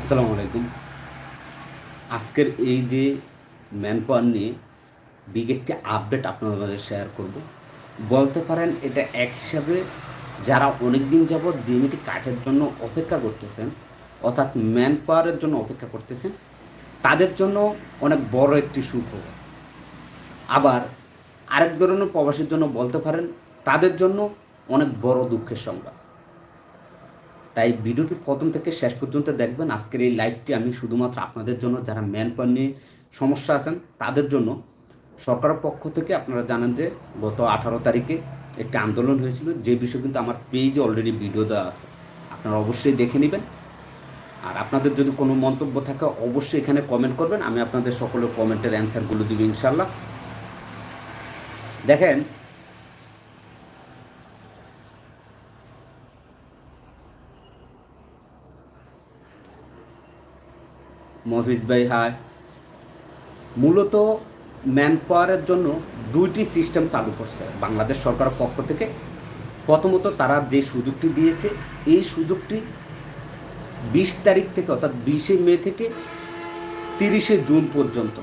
আসসালামু আলাইকুম। আজকের এই যে ম্যান পাওয়ার নিয়ে বিগ একটি আপডেট আপনাদের মাঝে শেয়ার করব। বলতে পারেন এটা এক হিসাবে যারা অনেক দিন যাবৎ বিএমটি কাঠের জন্য অপেক্ষা করতেছেন, অর্থাৎ ম্যান পাওয়ারের জন্য অপেক্ষা করতেছেন, তাদের জন্য অনেক বড় একটি সুখবর। আবার আরেক ধরনের প্রবাসীর জন্য বলতে পারেন, তাদের জন্য অনেক বড় দুঃখের সংবাদ। তাই ভিডিওটি প্রথম থেকে শেষ পর্যন্ত দেখবেন। আজকের এই লাইভটি আমি শুধুমাত্র আপনাদের জন্য, যারা ম্যান পাওয়ার নিয়ে সমস্যা আছেন, তাদের জন্য। সরকারের পক্ষ থেকে আপনারা জানেন যে গত আঠারো তারিখে একটি আন্দোলন হয়েছিল, যে বিষয়ে কিন্তু আমার পেজে অলরেডি ভিডিও দেওয়া আছে। আপনারা অবশ্যই দেখে নেবেন। আর আপনাদের যদি কোনো মন্তব্য থাকে, অবশ্যই এখানে কমেন্ট করবেন। আমি আপনাদের সকলের কমেন্টের অ্যান্সারগুলো দিব ইনশাল্লাহ দেখেন মফিজ ভাই হায় মূলত ম্যান পাওয়ারের জন্য দুইটি সিস্টেম চালু করছে বাংলাদেশ সরকারের পক্ষ থেকে। প্রথমত তারা যে সুযোগটি দিয়েছে, এই সুযোগটি বিশ তারিখ থেকে অর্থাৎ বিশে মে থেকে তিরিশে জুন পর্যন্ত,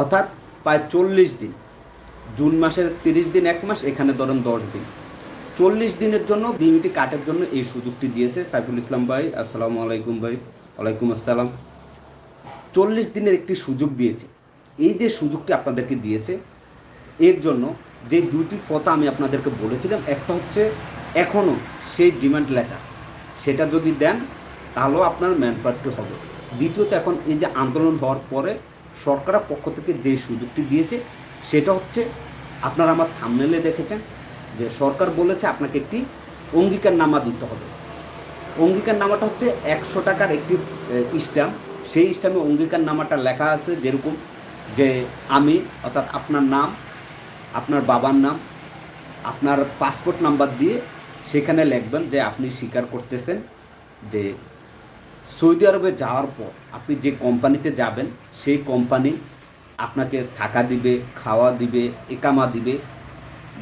অর্থাৎ প্রায় চল্লিশ দিন। জুন মাসের তিরিশ দিন, এক মাস, এখানে ধরেন দশ দিন। চল্লিশ দিনের জন্য বিমিটি কাটের জন্য এই সুযোগটি দিয়েছে সাইফুল ইসলাম ভাই। আসসালামু আলাইকুম ভাই। ওয়ালাইকুম আসসালাম। চল্লিশ দিনের একটি সুযোগ দিয়েছে। এই যে সুযোগটি আপনাদেরকে দিয়েছে, এর জন্য যে দুইটি কথা আমি আপনাদেরকে বলেছিলাম, একটা হচ্ছে এখনও সেই ডিমান্ড লেটার সেটা যদি দেন, তাহলেও আপনার ম্যান পাওয়ারটি হবে। দ্বিতীয়ত এখন এই যে আন্দোলন হওয়ার পরে সরকারের পক্ষ থেকে যে সুযোগটি দিয়েছে, সেটা হচ্ছে আপনারা আমার থামনেলে দেখেছেন যে সরকার বলেছে আপনাকে একটি অঙ্গীকার নামা দিতে হবে। অঙ্গীকার নামাটা হচ্ছে একশো টাকার একটি স্ট্যাম্প সেই স্ট্যাম্পে অঙ্গীকার নামাটা লেখা আছে যেরকম যে আমি, অর্থাৎ আপনার নাম, আপনার বাবার নাম, আপনার পাসপোর্ট নাম্বার দিয়ে সেখানে লিখবেন যে আপনি স্বীকার করতেছেন যে সৌদি আরবে যাওয়ার পর আপনি যে কোম্পানিতে যাবেন, সেই কোম্পানি আপনাকে থাকা দিবে, খাওয়া দিবে, একামা দিবে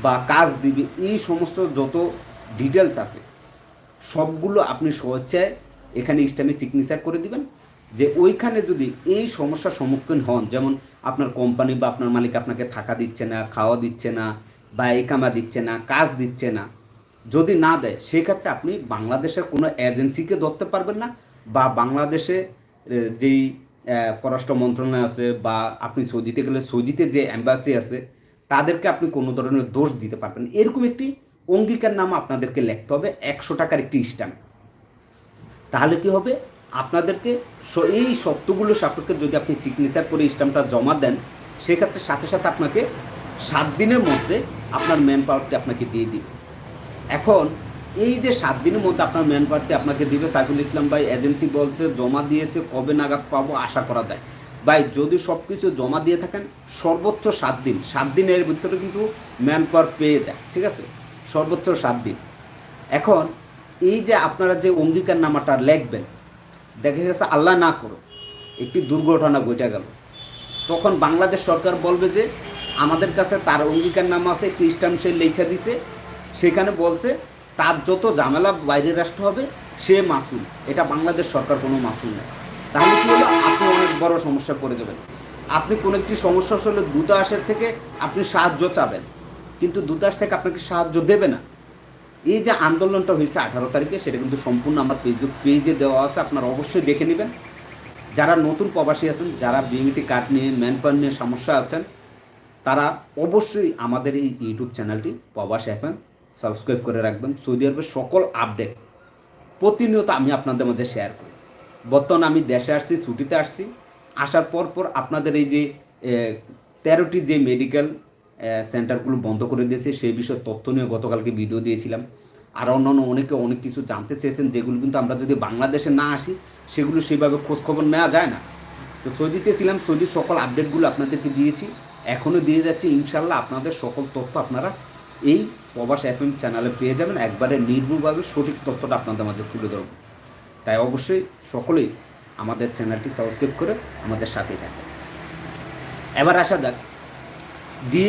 বা কাজ দিবে, এই সমস্ত যত ডিটেলস আছে, সবগুলো আপনি স্বেচ্ছায় এখানে স্ট্যাম্পে সিগনেচার করে দিবেন। যে ওইখানে যদি এই সমস্যার সম্মুখীন হন, যেমন আপনার কোম্পানি বা আপনার মালিক আপনাকে থাকা দিচ্ছে না, খাওয়া দিচ্ছে না, বা একামা দিচ্ছে না, কাজ দিচ্ছে না, যদি না দেয়, সেক্ষেত্রে আপনি বাংলাদেশের কোনো এজেন্সিকে ধরতে পারবেন না, বা বাংলাদেশে যেই পররাষ্ট্র মন্ত্রণালয় আছে, বা আপনি সৌদিতে গেলে সৌদিতে যে অ্যাম্বাসি আছে, তাদেরকে আপনি কোনো ধরনের দোষ দিতে পারবেন এরকম একটি অঙ্গীকার নাম আপনাদেরকে লিখতে হবে, একশো টাকার একটি স্ট্যাম্প। তাহলে কি হবে? আপনাদেরকে এই শর্তগুলো সাপেক্ষে যদি আপনি সিগনেচার করে স্ট্যাম্পটা জমা দেন, সেক্ষেত্রে সাথে সাথে আপনাকে সাত দিনের মধ্যে আপনার ম্যান পাওয়ারটি আপনাকে দিয়ে দিবে। এখন, এই যে সাত দিনের মধ্যে আপনার ম্যান পাওয়ারটি আপনাকে দিবে সাইফুল ইসলাম ভাই এজেন্সি বলছে, জমা দিয়েছে, কবে নাগাদ পাবো আশা করা যায়। ভাই, যদি সব কিছু জমা দিয়ে থাকেন, সর্বোচ্চ সাত দিন। সাত দিনের ভিতরে কিন্তু ম্যান পাওয়ার পেয়ে যায়, ঠিক আছে? সর্বোচ্চ সাত দিন। এখন, এই যে আপনারা যে অঙ্গীকার নামাটা লিখবেন দেখা গেছে আল্লাহ না করো একটি দুর্ঘটনা ঘটে গেল। তখন বাংলাদেশ সরকার বলবে যে, আমাদের কাছে তার অঙ্গীকার নাম আছে স্ট্যাম্প সে লেখা দিছে। সেখানে বলছে, তার যত ঝামেলা বাইরের রাষ্ট্র হবে, সে মাসুল এটা বাংলাদেশ সরকার কোনো মাসুল নেই তাহলে কি হলো? আপনি অনেক বড় সমস্যা করে দেবেন আপনি কোনো একটি সমস্যা হলে দূতাবাসের থেকে আপনি সাহায্য চাবেন। কিন্তু দূতাবাস থেকে আপনাকে সাহায্য দেবে না। এই যে আন্দোলনটা হয়েছে আঠারো তারিখে, সেটা কিন্তু সম্পূর্ণ আমার ফেসবুক পেজে দেওয়া আছে, আপনারা অবশ্যই দেখে নেবেন। যারা নতুন প্রবাসী আছেন, যারা বিএমটি কার্ড নিয়ে ম্যান পাওয়ার নিয়ে সমস্যা আছেন, তারা অবশ্যই আমাদের এই ইউটিউব চ্যানেলটি প্রবাস এফএম সাবস্ক্রাইব করে রাখবেন সৌদি আরবের সকল আপডেট প্রতিনিয়ত আমি আপনাদের মধ্যে শেয়ার করি। বর্তমানে আমি দেশে আসছি, ছুটিতে আসছি, আসার পর পর আপনাদের এই যে তেরোটি যে মেডিকেল সেন্টারগুলো বন্ধ করে দিয়েছে। সেই বিষয়ে তথ্য নিয়ে গতকালকে ভিডিও দিয়েছিলাম। আর অন্যান্য অনেকে অনেক কিছু জানতে চেয়েছেন, যেগুলো কিন্তু আমরা যদি বাংলাদেশে না আসি, সেগুলো সেইভাবে খোঁজখবর নেওয়া যায় না। তো সৌদিতে ছিলাম, সৌদির সকল আপডেটগুলো আপনাদেরকে দিয়েছি। এখনও দিয়ে যাচ্ছি ইনশাল্লাহ আপনাদের সকল তথ্য আপনারা এই প্রবাস এফএম চ্যানেলে পেয়ে যাবেন। একবারে নির্ভুলভাবে সঠিক তথ্যটা আপনাদের মাঝে তুলে ধরব। তাই অবশ্যই সকলেই আমাদের চ্যানেলটি সাবস্ক্রাইব করে আমাদের সাথেই থাকবেন এবার আসা যাক ডি,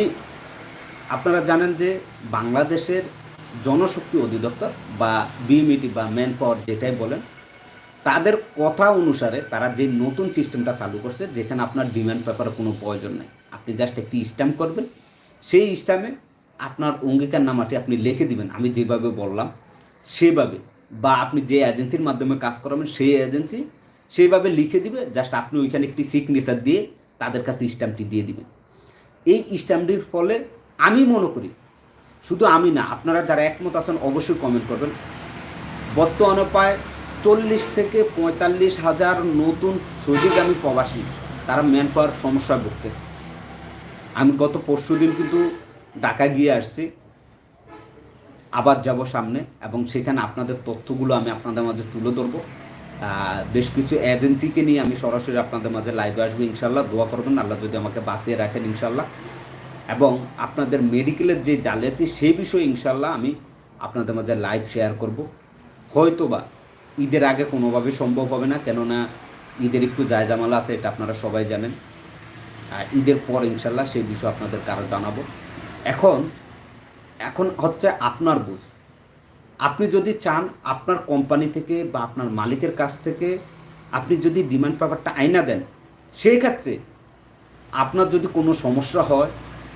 আপনারা জানেন যে বাংলাদেশের জনশক্তি অধিদপ্তর বা বিএমইটি বা ম্যান পাওয়ার যেটাই বলেন, তাদের কথা অনুসারে তারা যে নতুন সিস্টেমটা চালু করছে, যেখানে আপনার ডিমান্ড পেপারে কোনো প্রয়োজন নেই। আপনি জাস্ট একটি স্ট্যাম্প করবেন। সেই স্ট্যাম্পে আপনার অঙ্গীকার নামাটি আপনি লিখে দিবেন। আমি যেভাবে বললাম, সেভাবে বা আপনি যে এজেন্সির মাধ্যমে কাজ করাবেন, সেই এজেন্সি সেইভাবে লিখে দিবে। জাস্ট আপনি ওইখানে একটি সিগনেচার দিয়ে তাদের কাছে স্ট্যাম্পটি দিয়ে দিবেন। এই স্ট্যাম্পটির ফলে আমি মনে করি, শুধু আমি না, আপনারা যারা একমত আছেন অবশ্যই কমেন্ট করবেন। বর্তমানে প্রায় চল্লিশ থেকে পঁয়তাল্লিশ হাজার নতুন সৌদিগামী প্রবাসী তারা ম্যান পাওয়ার সমস্যায় ভুগতেছে। আমি গত পরশু দিন কিন্তু ঢাকা গিয়ে আসছি, আবার যাব সামনে এবং সেখানে আপনাদের তথ্যগুলো আমি আপনাদের মাঝে তুলে ধরবো। বেশ কিছু এজেন্সিকে নিয়ে আমি সরাসরি আপনাদের মাঝে লাইভে আসব ইনশাল্লাহ দোয়া করবেন, আল্লাহ যদি আমাকে বাঁচিয়ে রাখেন ইনশাল্লাহ এবং আপনাদের মেডিকেলের যে জালিয়াতি সেই বিষয়ে ইনশাল্লাহ আমি আপনাদের মাঝে লাইভ শেয়ার করব। হয়তো বা ঈদের আগে কোনোভাবে সম্ভব হবে না, কেননা ঈদের একটু জায়জামালা আছে, এটা আপনারা সবাই জানেন। আর ঈদের পর ইনশাল্লাহ সেই বিষয়ে আপনাদের কারও জানাব। এখন এখন হচ্ছে আপনার বুঝ। আপনি যদি চান আপনার কোম্পানি থেকে বা আপনার মালিকের কাছ থেকে আপনি যদি ডিমান্ড পেপারটা আইনা দেন, সেই ক্ষেত্রে আপনার যদি কোনো সমস্যা হয়,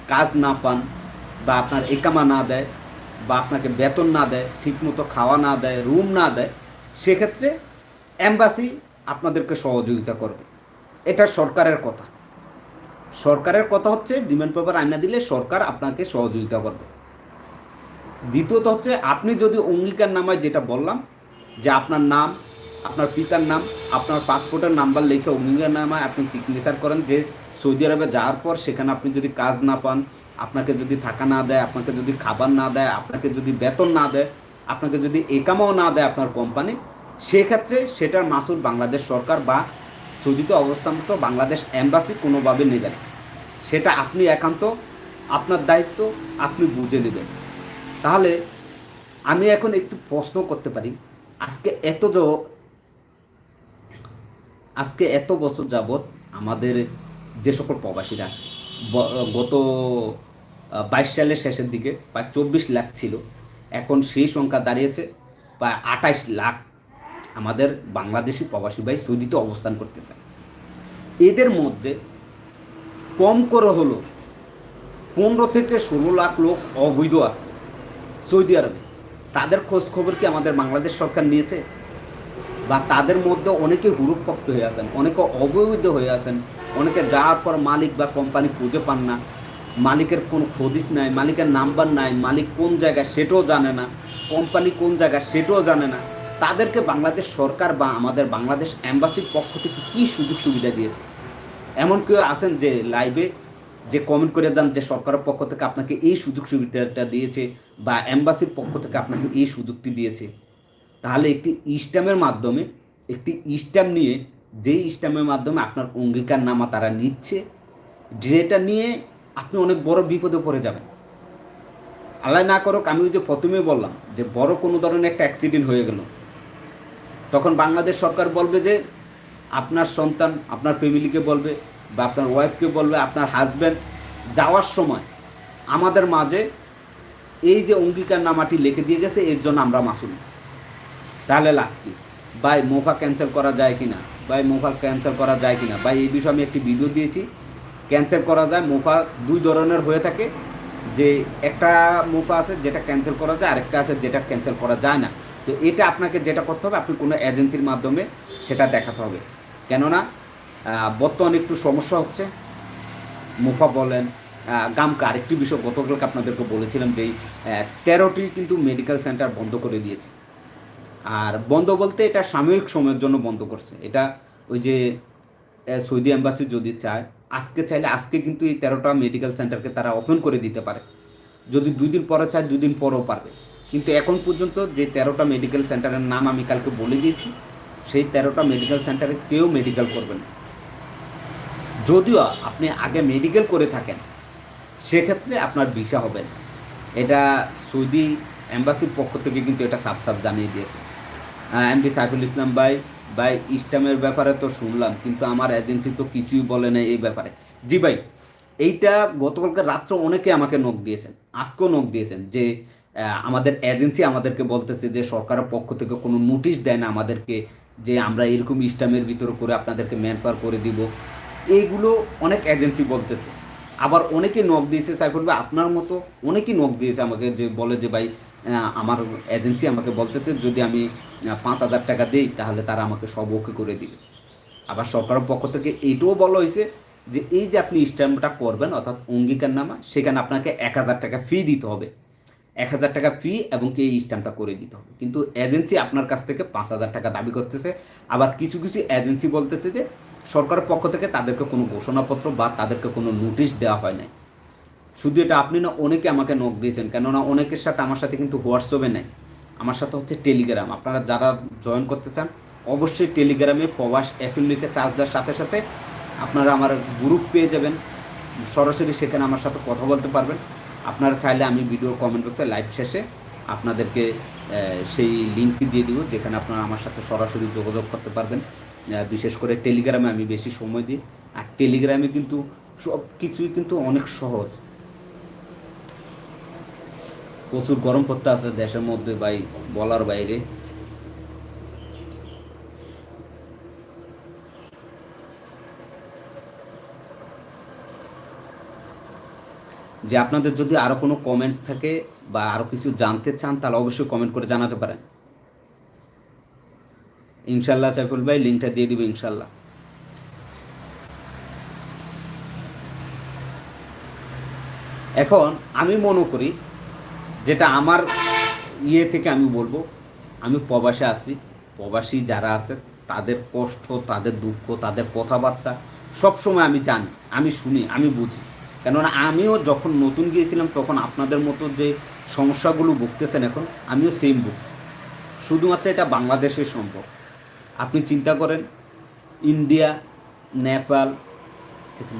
কাজ না পান বা আপনার একামা না দেয় বা আপনাকে বেতন না দেয়, ঠিকমতো খাওয়া না দেয় রুম না দেয় সেক্ষেত্রে অ্যাম্বাসি আপনাদেরকে সহযোগিতা করবে। এটা সরকারের কথা। সরকারের কথা হচ্ছে ডিমান্ড পেপার আইনা দিলে সরকার আপনাকে সহযোগিতা করবে। দ্বিতীয়ত হচ্ছে, আপনি যদি অঙ্গীকার নামায় যেটা বললাম, যে আপনার নাম, আপনার পিতার নাম, আপনার পাসপোর্টের নাম্বার লিখে অঙ্গীকার নামায় আপনি সিগনেচার করেন যে সৌদি আরবে যাওয়ার পর সেখানে আপনি যদি কাজ না পান, আপনাকে যদি থাকা না দেয়, আপনাকে যদি খাবার না দেয়, আপনাকে যদি বেতন না দেয়, আপনাকে যদি একামাও না দেয় আপনার কোম্পানি, সেক্ষেত্রে সেটার মাসুল বাংলাদেশ সরকার বা সৌদিতে অবস্থানরত বাংলাদেশ অ্যাম্বাসি কোনোভাবে নেবে না। সেটা আপনি একান্ত, আপনার দায়িত্ব, আপনি বুঝে নেবেন। তাহলে আমি এখন একটু প্রশ্ন করতে পারি। আজকে এত জ- আজকে এত বছর যাবৎ আমাদের যে সকল প্রবাসীরা আছে গত বাইশ সালের শেষের দিকে প্রায় চব্বিশ লাখ ছিল। এখন সেই সংখ্যা দাঁড়িয়েছে প্রায় আঠাইশ লাখ আমাদের বাংলাদেশি প্রবাসী ভাই সৌদিতে অবস্থান করতেছে। এদের মধ্যে কম করে হলো পনেরো থেকে ষোলো লাখ লোক অবৈধ আছে। সৌদি আরবে। তাদের খোঁজ খবর কি আমাদের বাংলাদেশ সরকার নিয়েছে? বা তাদের মধ্যে অনেকে হুরুপক্ত হয়ে আছেন, অনেকে অবৈধ হয়ে আছেন, অনেকে যাওয়ার পর মালিক বা কোম্পানি খুঁজে পান না, মালিকের কোনো খদিস নাই, মালিকের নাম্বার নাই, মালিক কোন জায়গায় সেটাও জানে না, কোম্পানি কোন জায়গায় সেটাও জানে না। তাদেরকে বাংলাদেশ সরকার বা আমাদের বাংলাদেশ অ্যাম্বাসির পক্ষ থেকে কী সুযোগ সুবিধা দিয়েছে? এমন কেউ আছেন যে লাইভে যে কমেন্ট করে যান যে সরকারের পক্ষ থেকে আপনাকে এই সুযোগ সুবিধাটা দিয়েছে বা অ্যাম্বাসির পক্ষ থেকে আপনাকে এই সুযোগটি দিয়েছে। তাহলে একটি স্ট্যাম্পের মাধ্যমে, একটি স্ট্যাম্প নিয়ে যেই স্ট্যাম্পের মাধ্যমে আপনার অঙ্গীকার নামা তারা নিচ্ছে, যেটা নিয়ে আপনি অনেক বড় বিপদে পড়ে যাবেন। আল্লাহ না করুক, আমি ওই যে প্রথমে বললাম যে বড় কোনো ধরনের একটা অ্যাক্সিডেন্ট হয়ে গেল। তখন বাংলাদেশ সরকার বলবে যে আপনার সন্তান, আপনার ফ্যামিলিকে বলবে বা আপনার ওয়াইফকে বলবে, আপনার হাজব্যান্ড যাওয়ার সময় আমাদের মাঝে এই যে অঙ্গীকার নামাটি লিখে দিয়ে গেছে, এর জন্য আমরা মাসুল তাহলে লাভ কি? বাই মোফা ক্যান্সেল করা যায় কি না বাই মোফা ক্যান্সেল করা যায় কি না বাই এই বিষয়ে আমি একটি ভিডিও দিয়েছি। ক্যান্সেল করা যায় মোফা দুই ধরনের হয়ে থাকে। যে একটা মোফা আছে যেটা ক্যান্সেল করা যায়, আরেকটা আছে যেটা ক্যান্সেল করা যায় না। তো এটা আপনাকে যেটা করতে হবে, আপনি কোনো এজেন্সির মাধ্যমে সেটা দেখাতে হবে। কেননা বর্তমানে একটু সমস্যা হচ্ছে। মুফা বলেন গামকা, আরেকটি বিষয় গতকালকে আপনাদেরকে বলেছিলাম যে তেরোটি কিন্তু মেডিকেল সেন্টার বন্ধ করে দিয়েছে। আর বন্ধ বলতে এটা সাময়িক সময়ের জন্য বন্ধ করছে। এটা ওই যে সৌদি অ্যাম্বাসি যদি চায়, আজকে চাইলে আজকে কিন্তু এই তেরোটা মেডিকেল সেন্টারকে তারা ওপেন করে দিতে পারে। যদি দুই দিন পরে চায়, দুই দিন পরেও পারবে। কিন্তু এখন পর্যন্ত যে তেরোটা মেডিকেল সেন্টারের নাম আমি কালকে বলে দিয়েছি, সেই তেরোটা মেডিকেল সেন্টারে কেউ মেডিকেল করবে না। যদিও আপনি আগে মেডিকেল করে থাকেন, সেক্ষেত্রে আপনার ভিসা হবে না। এটা সৌদি অ্যাম্বাসির পক্ষ থেকে কিন্তু এটা সাফ সাফ জানিয়ে দিয়েছে। এমডি সাইফুল ইসলাম ভাই ভাই ইস্টামের ব্যাপারে তো শুনলাম, কিন্তু আমার এজেন্সি তো কিছুই বলে না এই ব্যাপারে। জি ভাই, এইটা গতকালকে রাত্র অনেকে আমাকে নখ দিয়েছেন, আজকেও নখ দিয়েছেন যে আমাদের এজেন্সি আমাদেরকে বলতেছে যে, সরকারের পক্ষ থেকে কোনো নোটিশ দেয় না আমাদেরকে যে, আমরা এরকম ইস্টামের ভিতরে করে আপনাদেরকে ম্যান পাওয়ার করে দিব। এইগুলো অনেক এজেন্সি বলতেছে। আবার অনেকে নখ দিয়েছে, সাইফুল ভাই, আপনার মতো অনেকেই নখ দিয়েছে আমাকে, যে বলে যে, ভাই আমার এজেন্সি আমাকে বলতেছে, যদি আমি পাঁচ হাজার টাকা দিই, তাহলে তারা আমাকে সব ওকে করে দিবে। আবার সরকারের পক্ষ থেকে এইটাও বলা হয়েছে যে, এই যে আপনি স্ট্যাম্পটা করবেন, অর্থাৎ অঙ্গীকার নামা সেখানে আপনাকে এক হাজার টাকা ফি দিতে হবে। এক হাজার টাকা ফি এবং কি এই স্ট্যাম্পটা করে দিতে হবে। কিন্তু এজেন্সি আপনার কাছ থেকে পাঁচ হাজার টাকা দাবি করতেছে। আবার কিছু কিছু এজেন্সি বলতেছে যে সরকারের পক্ষ থেকে তাদেরকে কোনো ঘোষণাপত্র বা তাদেরকে কোনো নোটিশ দেওয়া হয় নাই। শুধু এটা আপনি না, অনেকে আমাকে নক দিয়েছেন। কেননা অনেকের সাথে আমার সাথে কিন্তু হোয়াটসঅ্যাপে নেই। আমার সাথে হচ্ছে টেলিগ্রাম আপনারা যারা জয়েন করতে চান, অবশ্যই টেলিগ্রামে প্রবাস অ্যাপিল লিখে চার্জ দেওয়ার সাথে সাথে আপনারা আমার গ্রুপ পেয়ে যাবেন। সরাসরি সেখানে আমার সাথে কথা বলতে পারবেন। আপনারা চাইলে আমি ভিডিও কমেন্ট বক্সে লাইভ শেষে আপনাদেরকে সেই লিঙ্কটি দিয়ে দিব, যেখানে আপনারা আমার সাথে সরাসরি যোগাযোগ করতে পারবেন। বিশেষ করে টেলিগ্রামে আমি বেশি সময় দিই। আর টেলিগ্রামে কিন্তু সব কিছুই কিন্তু অনেক সহজ। প্রচুর গরম পড়তে আছে দেশের মধ্যে ভাই, বলার বাইরে। যে আপনাদের যদি আরও কোনো কমেন্ট থাকে বা আরও কিছু জানতে চান, তাহলে অবশ্যই কমেন্ট করে জানাতে পারেন। ইনশাল্লাহ সাইফুল ভাই, লিঙ্কটা দিয়ে দিব ইনশাল্লাহ। এখন আমি মনে করি যেটা আমার ইয়ে থেকে আমি বলব, আমি প্রবাসে আছি, প্রবাসী যারা আছে, তাদের কষ্ট, তাদের দুঃখ, তাদের কথাবার্তা সবসময় আমি জানি, আমি শুনি, আমি বুঝি। কেননা আমিও যখন নতুন গিয়েছিলাম, তখন আপনাদের মতো যে সমস্যাগুলো ভুগতেছেন এখন, আমিও সেম ভুগছি। শুধুমাত্র এটা বাংলাদেশের সম্ভব আপনি চিন্তা করেন, ইন্ডিয়া, নেপাল,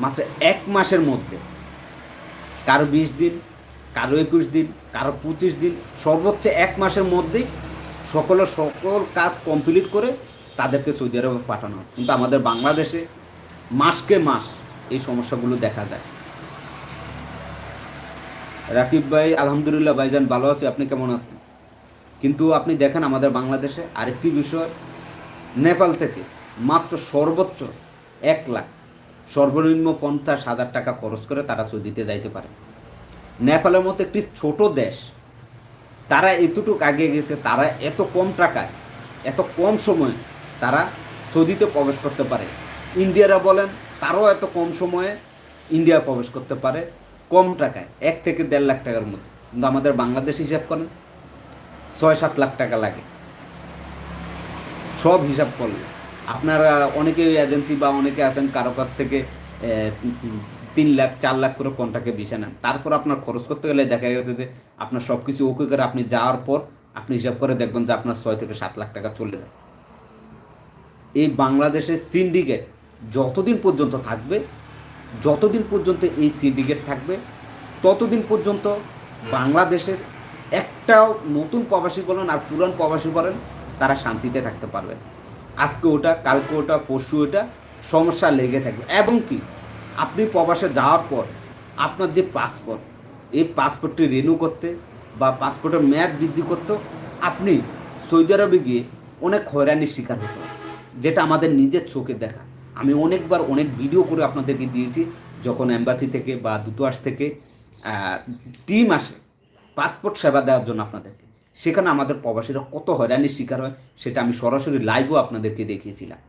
মাত্র এক মাসের মধ্যে। কারও বিশ দিন, কারও একুশ দিন, কারও পঁচিশ দিন, সর্বোচ্চ এক মাসের মধ্যেই সকলের সকল কাজ কমপ্লিট করে তাদেরকে সৌদি আরবে পাঠানো হয়। কিন্তু আমাদের বাংলাদেশে মাসকে মাস এই সমস্যাগুলো দেখা যায়। রাকিব ভাই, আলহামদুলিল্লাহ ভাইজান ভালো আছি, আপনি কেমন আছেন? কিন্তু আপনি দেখেন আমাদের বাংলাদেশে আরেকটি বিষয় নেপাল থেকে মাত্র সর্বোচ্চ এক লাখ, সর্বনিম্ন পঞ্চাশ হাজার টাকা খরচ করে তারা সৌদিতে যাইতে পারে। নেপালের মতো একটি ছোট দেশ, তারা এতটুকু আগে গেছে, তারা এত কম টাকায়, এত কম সময়ে তারা সৌদিতে প্রবেশ করতে পারে। ইন্ডিয়ারা বলেন, তারাও এত কম সময়ে ইন্ডিয়া প্রবেশ করতে পারে, কম টাকায়, এক থেকে দেড় লাখ টাকার মধ্যে কিন্তু আমাদের বাংলাদেশ হিসাব করেন, ছয় সাত লাখ টাকা লাগে। সব হিসাব করলে। আপনারা অনেকে এজেন্সি বা অনেকে আছেন, কারও কাছ থেকে তিন লাখ, চার লাখ করে কন্টাকে বিষে নেন। তারপর আপনার খরচ করতে গেলে দেখা গেছে যে, আপনার সব কিছু ওকে করে আপনি যাওয়ার পর আপনি হিসাব করে দেখবেন যে আপনার ছয় থেকে সাত লাখ টাকা চলে যায়। এই বাংলাদেশের সিন্ডিকেট যতদিন পর্যন্ত থাকবে, যতদিন পর্যন্ত এই সিন্ডিকেট থাকবে, ততদিন পর্যন্ত বাংলাদেশের একটাও নতুন প্রবাসী বলেন আর পুরান প্রবাসী বলেন তারা শান্তিতে থাকতে পারবে। আজকে ওটা, কালকে ওটা, পরশু ওটা সমস্যা লেগে থাকবে। এবং কি, আপনি প্রবাসে যাওয়ার পর আপনার যে পাসপোর্ট এই পাসপোর্টটি রিনিউ করতে বা পাসপোর্টের মেয়াদ বৃদ্ধি করতে আপনি সৌদি আরবে গিয়ে অনেক হয়রানির শিকার হতো যেটা আমাদের নিজের চোখে দেখা। আমি অনেকবার অনেক ভিডিও করে আপনাদেরকে দিয়েছি, যখন অ্যাম্বাসি থেকে বা দূতাবাস থেকে টিম আসে পাসপোর্ট সেবা দেওয়ার জন্য আপনাদেরকে। সেখানে আমাদের প্রবাসীরা কত হয়রানির শিকার হয়, সেটা আমি সরাসরি লাইভও আপনাদেরকে দেখিয়েছিলাম।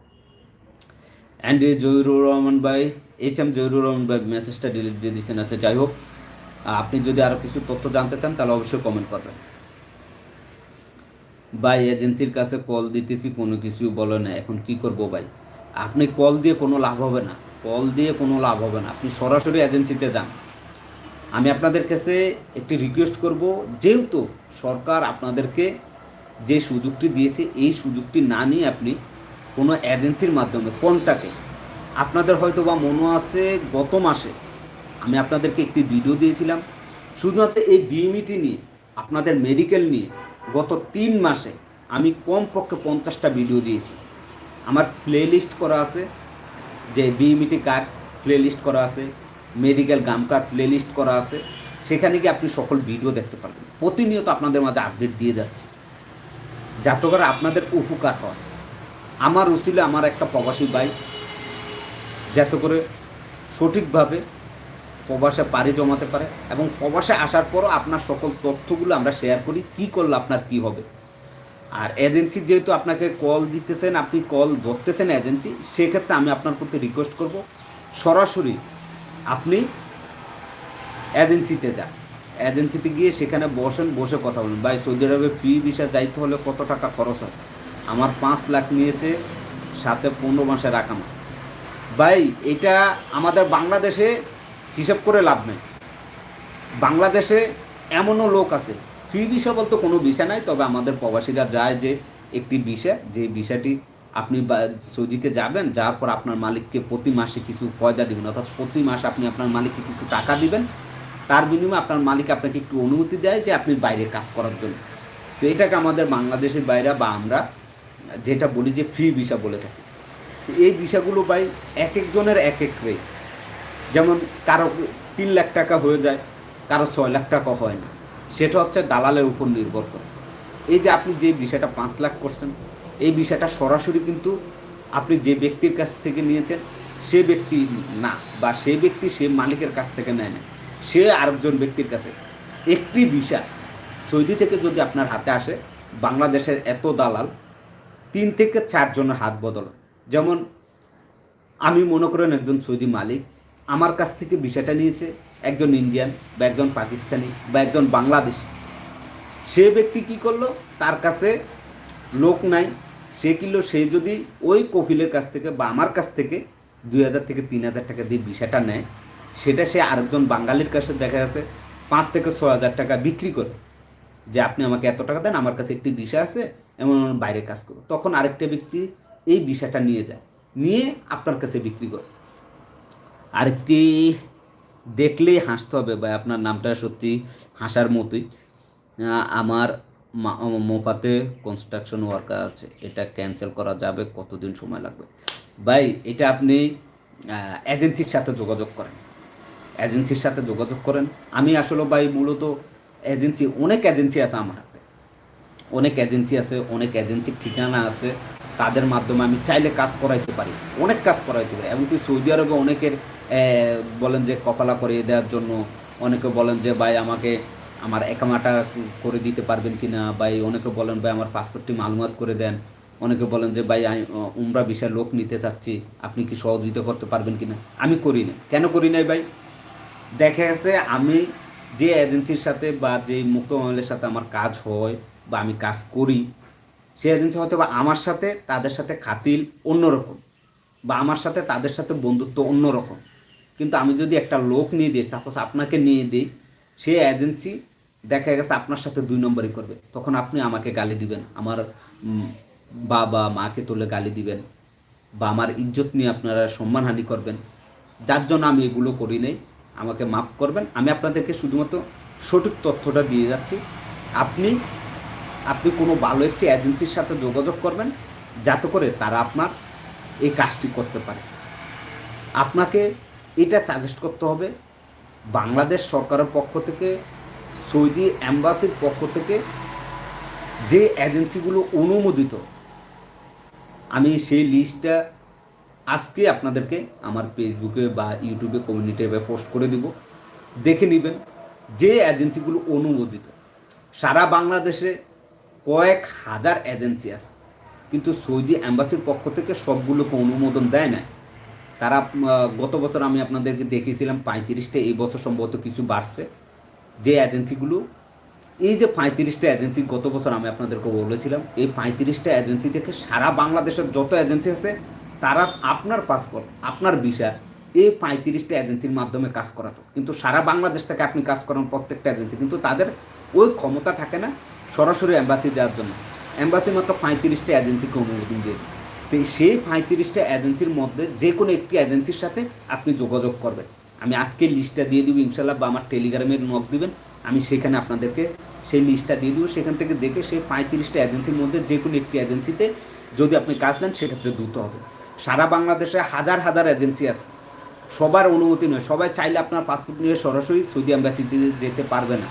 অ্যান্ড জহিরুর রহমান ভাই এইচ এম জহিরুর রহমান ভাই মেসেজটা ডিলিট দিয়ে দিচ্ছেন আচ্ছা যাই হোক, আপনি যদি আরও কিছু তথ্য জানতে চান, তাহলে অবশ্যই কমেন্ট করবেন। ভাই এজেন্সির কাছে কল দিতেছি, কোনো কিছু বলে না। এখন কি করব ভাই? আপনি কল দিয়ে কোনো লাভ হবে না। কল দিয়ে কোনো লাভ হবে না। আপনি সরাসরি এজেন্সিতে যান। আমি আপনাদের কাছে একটি রিকোয়েস্ট করব, যেহেতু সরকার আপনাদেরকে যে সুযোগটি দিয়েছে, এই সুযোগটি না নিয়ে আপনি কোনো এজেন্সির মাধ্যমে, কোনটাকে? আপনাদের হয়তো বা মনে আছে, গত মাসে আমি আপনাদেরকে একটি ভিডিও দিয়েছিলাম। শুধুমাত্র এই বিএমইটি নিয়ে, আপনাদের মেডিকেল নিয়ে গত তিন মাসে আমি কমপক্ষে পঞ্চাশটা ভিডিও দিয়েছি। আমার প্লে লিস্ট করা আছে, যে বিএমইটি কার্ড প্লে লিস্ট করা আছে মেডিকেল গাম কার্ড প্লে লিস্ট করা আছে। সেখানে গিয়ে আপনি সকল ভিডিও দেখতে পারবেন। প্রতিনিয়ত আপনাদের মাঝে আপডেট দিয়ে যাচ্ছে। যাতে করে আপনাদের উপকার হয়। আমার উচিলে আমার একটা প্রবাসী ভাই, যাতে করে সঠিকভাবে প্রবাসে পাড়ি জমাতে পারে এবং প্রবাসে আসার পরও আপনার সকল তথ্যগুলো আমরা শেয়ার করি, কি করলে আপনার কি হবে। আর এজেন্সি যেহেতু আপনাকে কল দিতেছেন, আপনি কল ধরতেছেন এজেন্সি সেক্ষেত্রে আমি আপনার প্রতি রিকোয়েস্ট করব। সরাসরি আপনি এজেন্সিতে যান। এজেন্সিতে গিয়ে সেখানে বসেন, বসে কথা বলুন। ভাই, সৌদি আরবে ফ্রি ভিসা যাইতে হলে কত টাকা খরচ হয়? আমার পাঁচ লাখ নিয়েছে, সাথে পনেরো মাসের আকামা ভাই, এটা আমাদের বাংলাদেশে হিসাব করে লাভ নেই। বাংলাদেশে এমনও লোক আছে। ফ্রি ভিসা বলতে কোনো ভিসা নাই, তবে আমাদের প্রবাসীরা যায় যে একটি ভিসা যে ভিসাটি আপনি সৌদিতে যাবেন, যাওয়ার পর আপনার মালিককে প্রতি মাসে কিছু পয়দা দিবেন। অর্থাৎ প্রতি মাসে আপনি আপনার মালিককে কিছু টাকা দিবেন। তার বিনিময়ে আপনার মালিক আপনাকে একটু অনুমতি দেয় যে আপনি বাইরে কাজ করার জন্য। তো এটাকে আমাদের বাংলাদেশের বাইরে বা আমরা যেটা বলি যে ফ্রি ভিসা বলে থাকি। এই ভিসাগুলো ভাই এক একজনের এক এক রেট যেমন কারও তিন লাখ টাকা হয়ে যায়, কারও ছয় লাখ টাকা হয় না। সেটা হচ্ছে দালালের উপর নির্ভর করে। এই যে আপনি যে বিষয়টা পাঁচ লাখ করছেন এই বিষয়টা সরাসরি কিন্তু আপনি যে ব্যক্তির কাছ থেকে নিয়েছেন, সে ব্যক্তি না বা সেই ব্যক্তি সে মালিকের কাছ থেকে নেয় না। সে আরেকজন ব্যক্তির কাছে। একটি ভিসা সৌদি থেকে যদি আপনার হাতে আসে, বাংলাদেশের এত দালাল, তিন থেকে চারজনের হাত বদল। যেমন আমি মনে করেন একজন সৌদি মালিক, আমার কাছ থেকে বিষয়টা নিয়েছে, একজন ইন্ডিয়ান বা একজন পাকিস্তানি বা একজন বাংলাদেশ। সে ব্যক্তি কি করল? তার কাছে লোক নাই সে কিনলো, সে যদি ওই কফিলের কাছ থেকে বা আমার কাছ থেকে দুই হাজার থেকে তিন হাজার টাকা দিয়ে বিষয়টা নেয়, সেটা সে আরেকজন বাঙালির কাছে দেখা যাচ্ছে পাঁচ থেকে ছ হাজার টাকা বিক্রি করে যে আপনি আমাকে এত টাকা দেন, আমার কাছে একটি বিষয় আছে, এমন বাইরে কাজ করো। তখন আরেকটা ব্যক্তি এই বিষয়টা নিয়ে যায়, নিয়ে আপনার কাছে বিক্রি করে। আরেকটি দেখলেই হাসতে হবে, ভাই, আপনার নামটা সত্যি হাসার মতোই। আমার মা- মোপাতে কনস্ট্রাকশন ওয়ার্কার আছে। এটা ক্যান্সেল করা যাবে, কতদিন সময় লাগবে? ভাই, এটা আপনি এজেন্সির সাথে যোগাযোগ করেন। এজেন্সির সাথে যোগাযোগ করেন। আমি আসলে ভাই, মূলত এজেন্সি অনেক এজেন্সি আছে আমার হাতে। অনেক এজেন্সি আছে, অনেক এজেন্সির ঠিকানা আছে। তাদের মাধ্যমে আমি চাইলে কাজ করাইতে পারি। অনেক কাজ করাইতে পারি। এমনকি সৌদি আরবে অনেকের বলেন যে কপালা করিয়ে দেওয়ার জন্য অনেকে বলেন যে, ভাই, আমাকে আমার একামাটা করে দিতে পারবেন কি না ভাই, অনেকে বলেন, ভাই, আমার পাসপোর্টটি মালুমাত করে দেন। অনেকে বলেন যে, ভাই, আমি উমরা বিষয় লোক নিতে চাচ্ছি। আপনি কি সহযোগিতা করতে পারবেন কি না আমি করি না। কেন করি নাই, ভাই? দেখা গেছে আমি যে এজেন্সির সাথে বা যে মুক্ত মহলের সাথে আমার কাজ হয় বা আমি কাজ করি, সে এজেন্সি হয়তো বা আমার সাথে, তাদের সাথে খাতিল অন্যরকম বা আমার সাথে, তাদের সাথে বন্ধুত্ব অন্যরকম। কিন্তু আমি যদি একটা লোক নিয়ে দিই সাপোজ আপনাকে নিয়ে দিই, সে এজেন্সি দেখা গেছে আপনার সাথে দুই নম্বরই করবে। তখন আপনি আমাকে গালি দিবেন। আমার বাবা মাকে তোলে গালি দিবেন বা আমার ইজ্জত নিয়ে আপনারা সম্মানহানি করবেন। যার জন্য আমি এগুলো করি নাই। আমাকে মাফ করবেন। আমি আপনাদেরকে শুধুমাত্র সঠিক তথ্যটা দিয়ে যাচ্ছি। আপনি আপনি কোনো ভালো একটি এজেন্সির সাথে যোগাযোগ করবেন যাতে করে তারা আপনার এই কাজটি করতে পারে। আপনাকে এটা সাজেস্ট করতে হবে। বাংলাদেশ সরকারের পক্ষ থেকে সৌদি অ্যাম্বাসির পক্ষ থেকে যে এজেন্সিগুলো অনুমোদিত, আমি সেই লিস্টটা আজকে আপনাদেরকে আমার ফেসবুকে বা ইউটিউবে কমিউনিটি পোস্ট করে দিব। দেখে নেবেন যে এজেন্সিগুলো অনুমোদিত। সারা বাংলাদেশে কয়েক হাজার এজেন্সি আছে, কিন্তু সৌদি অ্যাম্বাসির পক্ষ থেকে সবগুলোকে অনুমোদন দেয় না তারা গত বছর আমি আপনাদেরকে দেখিয়েছিলাম, পঁয়ত্রিশটা, এই বছর সম্ভবত কিছু বাড়ছে। যে এজেন্সিগুলো এই যে পঁয়ত্রিশটা এজেন্সি গত বছর আমি আপনাদেরকে বলেছিলাম, এই পঁয়ত্রিশটা এজেন্সি থেকে সারা বাংলাদেশের যত এজেন্সি আছে, তারা আপনার পাসপোর্ট আপনার ভিসা এই পঁয়ত্রিশটা এজেন্সির মাধ্যমে কাজ করাতো। কিন্তু সারা বাংলাদেশ থেকে আপনি কাজ করান প্রত্যেকটা এজেন্সি কিন্তু তাদের ওই ক্ষমতা থাকে না সরাসরি অ্যাম্বাসি যাওয়ার জন্য। অ্যাম্বাসি মাত্র পঁয়ত্রিশটা এজেন্সিকে অনুমোদন দিয়েছে। তো সেই পঁয়ত্রিশটা এজেন্সির মধ্যে যে কোনো একটি এজেন্সির সাথে আপনি যোগাযোগ করবেন। আমি আজকে লিস্টটা দিয়ে দিব, ইনশাল্লাহ, বা আমার টেলিগ্রামের নক দিবেন। আমি সেখানে আপনাদেরকে সেই লিস্টটা দিয়ে দিব। সেখান থেকে দেখে সেই পঁয়ত্রিশটা এজেন্সির মধ্যে যে কোনো একটি এজেন্সিতে যদি আপনি কাজ দেন, সেক্ষেত্রে দ্রুত হবে। সারা বাংলাদেশে হাজার হাজার এজেন্সি আছে। সবার অনুমতি নয়। সবাই চাইলে আপনার পাসপোর্ট নিয়ে সরাসরি সৌদি অ্যাম্বাসিতে যেতে পারবে না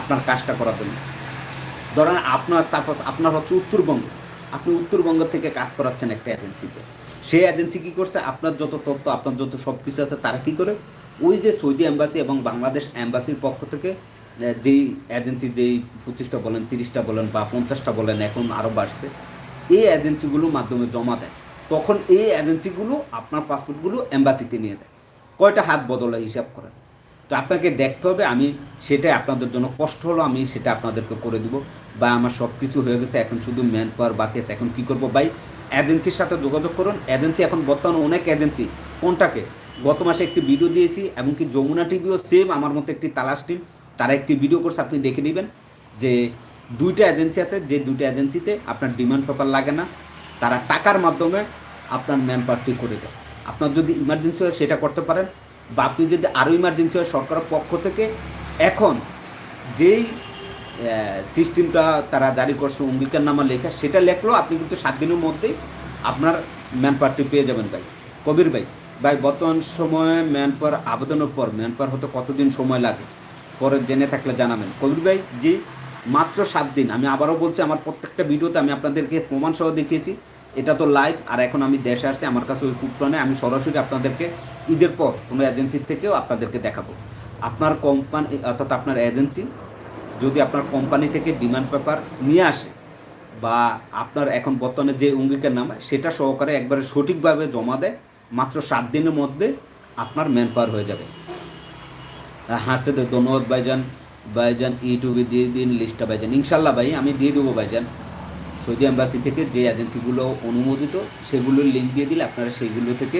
আপনার কাজটা করার জন্য। ধরেন আপনার সাপোজ আপনার হচ্ছে উত্তরবঙ্গ। আপনি উত্তরবঙ্গ থেকে কাজ করাচ্ছেন একটা এজেন্সিতে সেই এজেন্সি কী করছে? আপনার যত তথ্য, আপনার যত সব কিছু আছে, তারা কী করে? ওই যে সৌদি এম্বাসি এবং বাংলাদেশ এম্বাসির পক্ষ থেকে যেই এজেন্সি যেই পঁচিশটা বলেন, তিরিশটা বলেন বা পঞ্চাশটা বলেন, এখন আরও বাড়ছে, এই এজেন্সিগুলোর মাধ্যমে জমা দেয়। তখন এই এজেন্সিগুলো আপনার পাসপোর্টগুলো এম্বাসিতে নিয়ে যায়। কয়টা হাত বদলে হিসাব করেন? তো আপনাকে দেখতে হবে, আমি সেটা আপনাদের জন্য কষ্ট হলো, আমি সেটা আপনাদেরকে করে দিব। বা আমার সব কিছু হয়ে গেছে, এখন শুধু ম্যান পাওয়ার বা কেস এখন কী করব? ভাই এজেন্সির সাথে যোগাযোগ করুন। এজেন্সি এখন বর্তমানে অনেক এজেন্সি কোনটাকে? গত মাসে একটি ভিডিও দিয়েছি, এমনকি যমুনা টিভিও সেম আমার মতো একটি তালাশ টিম তারা একটি ভিডিও করছে আপনি দেখে নেবেন, যে দুইটা এজেন্সি আছে, যে দুইটা এজেন্সিতে আপনার ডিমান্ড পেপার লাগে না, তারা টাকার মাধ্যমে আপনার ম্যান পাওয়ারটি করে দেয়। আপনার যদি ইমার্জেন্সি হয়, সেটা করতে পারেন, বা আপনি যদি আরও ইমার্জেন্সি হয়, সরকারের পক্ষ থেকে, এখন যেই সিস্টেমটা তারা জারি করছে, অঙ্গীকার নামা লেখা, সেটা লেখলেও আপনি কিন্তু সাত দিনের মধ্যেই আপনার ম্যান পাওয়ারটি পেয়ে যাবেন ভাই। কবির ভাই ভাই, বর্তমান সময়ে ম্যান পাওয়ার আবেদনের পর ম্যান পাওয়ার হতে কতদিন সময় লাগে? পরে জেনে থাকলে জানাবেন। কবির ভাই, জি, মাত্র সাত দিন। আমি আবারও বলছি, আমার প্রত্যেকটা ভিডিওতে আমি আপনাদেরকে প্রমাণ সহ দেখিয়েছি। এটা তো লাইভ আর এখন আমি দেশে আসছি, আমার কাছে ওই কুপটা নেই আমি সরাসরি আপনাদেরকে ঈদের পর কোনো এজেন্সির থেকেও আপনাদেরকে দেখাবো। আপনার কোম্পানি অর্থাৎ আপনার এজেন্সি যদি আপনার কোম্পানি থেকে ডিমান্ড পেপার নিয়ে আসে, বা আপনার এখন বর্তমানে যে অঙ্গীকার নাম সেটা সহকারে একবারে সঠিকভাবে জমা দেয় মাত্র সাত দিনের মধ্যে আপনার ম্যান পাওয়ার হয়ে যাবে। হাসতে তো ধন্যবাদ ভাইজান। ভাইজান, ইউটিউবে দিয়ে দিন লিস্টটা ভাইজান। ইনশাল্লাহ ভাই, আমি দিয়ে দেবো ভাইজান। সৌদি এম্বাসি থেকে যে এজেন্সিগুলো অনুমোদিত, সেগুলোর লিঙ্ক দিয়ে দিলে আপনারা সেইগুলো থেকে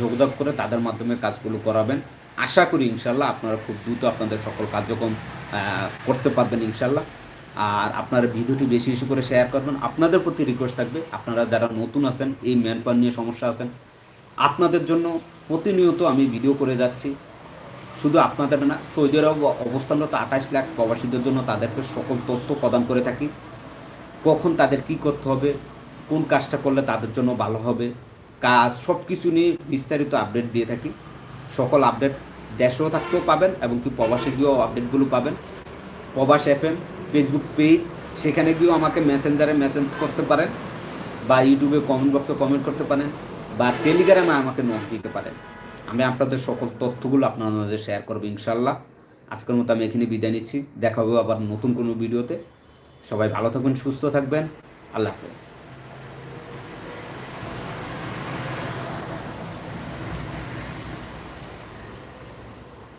যোগাযোগ করে তাদের মাধ্যমে কাজগুলো করাবেন। আশা করি ইনশাল্লাহ আপনারা খুব দ্রুত আপনাদের সকল কার্যক্রম করতে পারবেন ইনশাল্লাহ। আর আপনারা ভিডিওটি বেশি বেশি করে শেয়ার করবেন। আপনাদের প্রতি রিকোয়েস্ট থাকবে, আপনারা যারা নতুন আছেন, এই ম্যান নিয়ে সমস্যা আছেন আপনাদের জন্য প্রতিনিয়ত আমি ভিডিও করে যাচ্ছি। শুধু আপনাদের না সৌদি আরব অবস্থানরত আঠাশ লাখ প্রবাসীদের জন্য তাদেরকে সকল তথ্য প্রদান করে থাকি। কখন তাদের কি করতে হবে, কোন কাজটা করলে তাদের জন্য ভালো হবে, কাজ সব কিছু নিয়ে বিস্তারিত আপডেট দিয়ে থাকি। সকল আপডেট দেশেও থাকতেও পাবেন এবং কি প্রবাসে গিয়েও আপডেটগুলো পাবেন। প্রবাস এফএম ফেসবুক পেজ সেখানে গিয়েও আমাকে মেসেঞ্জারে মেসেজ করতে পারেন বা ইউটিউবে কমেন্ট বক্সে কমেন্ট করতে পারেন। বা টেলিগ্রামে আমাকে নোট দিতে পারেন। আমি আপনাদের সকল তথ্যগুলো আপনার মাঝে শেয়ার করব ইনশাল্লাহ আজকের মতো আমি এখানে বিদায় নিচ্ছি। দেখা হবে আবার নতুন কোনো ভিডিওতে। সবাই ভালো থাকবেন, সুস্থ থাকবেন। আল্লাহ হাফেজ।